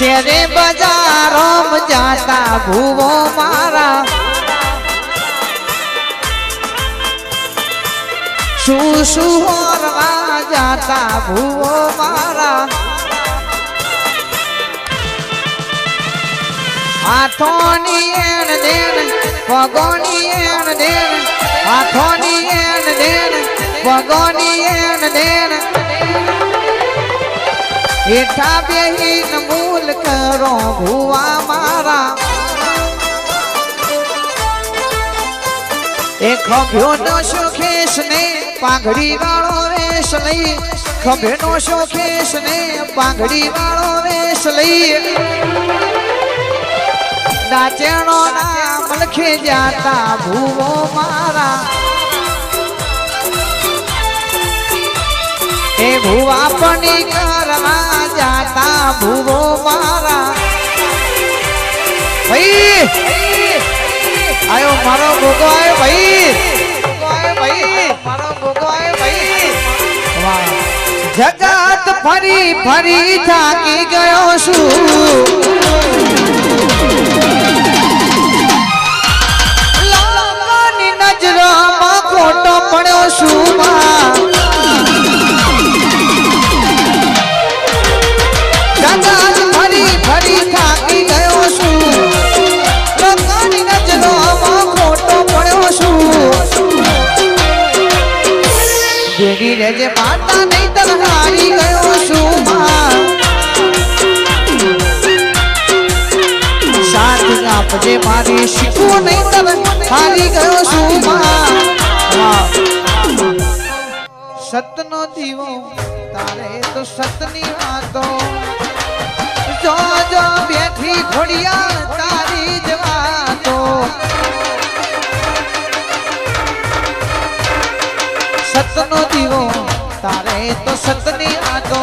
શેરે બજારો જાતા ભૂવો મારા. શું શું હોરવા જાતા ભૂવો મારા. હાથોની એણ દેણ, પગોની એણ દેણ, હાથોની એણ દેણ, પગોની એણ દેણ. એઠા બેહીન મૂલ કરો ભુવા મારા. એ ખભ્યો નો શોખેશ ને પાંઘડી વાળો વેશ લઈ. ખભે નો શોખેશ ને પાંઘડી વાળો વેશ લઈ. દાચેણો નામ લખે જાતા ભૂવો મારા. એ ભૂવા પણ કરવા જાતા ભૂવો મારા. ભાઈ. આયો મારો ગોગો આયો ભાઈ. મારો જગત ફરી ફરી થાકી ગયો છું. લોકોની નજરોમાં ખોટો પડ્યો છું. ભેગી પાટા નહીં તર હારી ગયો છું માં. સાથ આપજે મારી શીખવું નહીં તર હારી ગયો છું માં. સતનો દીવો, તારે તો સતની વાતો. જો જો, બેઠી ઘોડિયા તારી જ સતની વાતો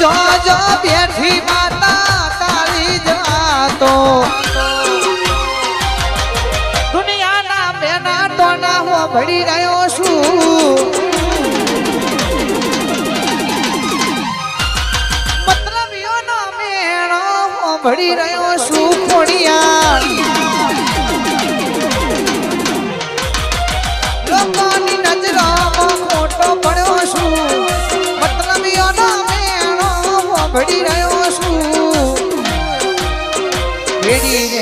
જો જો, બેઠી માતા તારી જાતો દુનિયાના બેના ટોના હો ભળી રહ્યો છું. મતલબીઓનો મેણો હો ભળી રહ્યો છું, ખોડિયાર.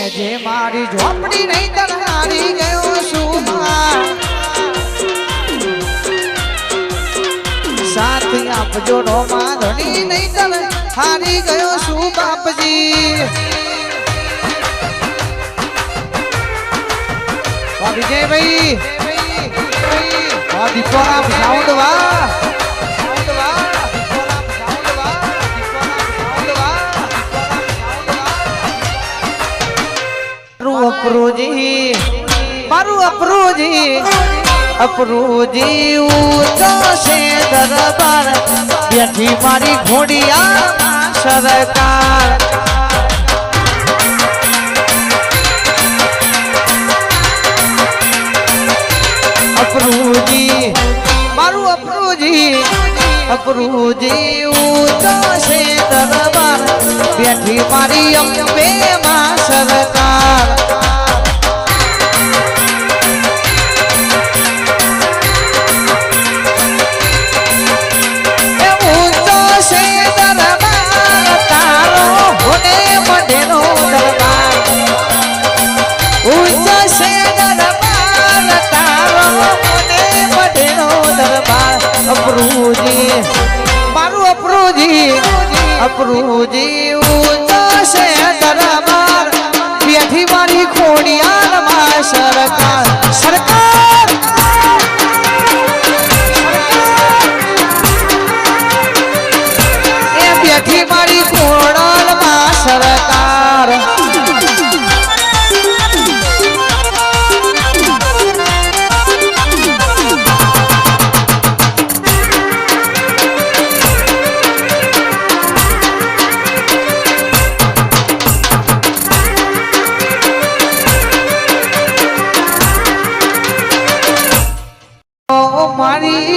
જે મારી ઝોપડી નહીં તરહારી ગયો છું સાથ આપજો રોમા ધણી નહીં તર હારી ગયો છું બાપજી. વિજયભાઈ. દીપોરામ સાઉન્ડ વાહ. અપરોજી, મારું અપરોજી અપરોજી ઊંચો છે દરબાર, બેઠી મારી ઘોડિયા સરકાર અપરુજી, મારું અપરુજી અપરુજી ઊંચો છે દરબાર, બેઠી મારી અંબે માં સરકાર મારું અપરુજી અપરુજી ઊંચો છે દરબાર બેઠી મારી ખોડિયારમાં સરકાર. સરકાર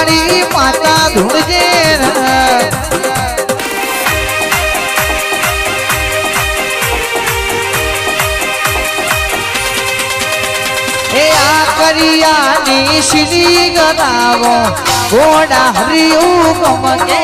મારી માતા ધૂળજે. એ આ કરિયાની શીલી ગરાવો ઘોડા હરિયું ગમ કે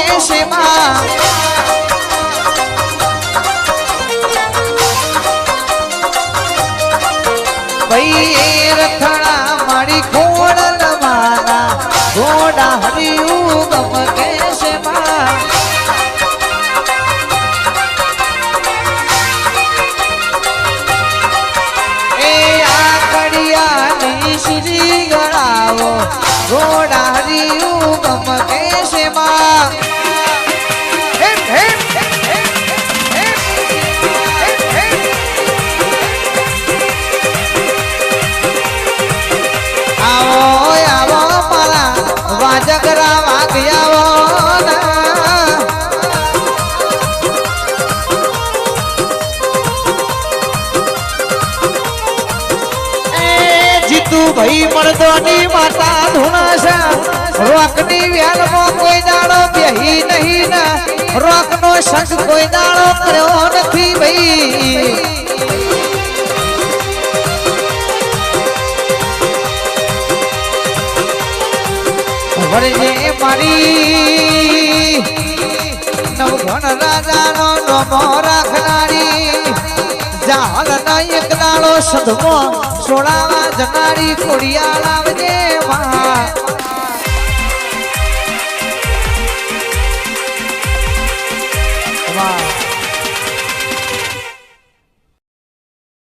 ગળાવો ઘોડા હરિયું ગમ કે છે માં. આવો આવો મારા વાજગરા વાગ્યાવો જીતુ ભાઈ મળદોની માતા ધૂણાશા રોકની વ્યાલમાં કોઈ દાડો બેહી નહીં ના. રોકનો સંગ કોઈ દાડો કર્યો નથી ભાઈ. વરજે મારી. નવઘણ રાજાનો નમો રાખનારી. જાલ ના એક દાડો સદમો સોળાવા જનારી કોડિયા લાવજે વા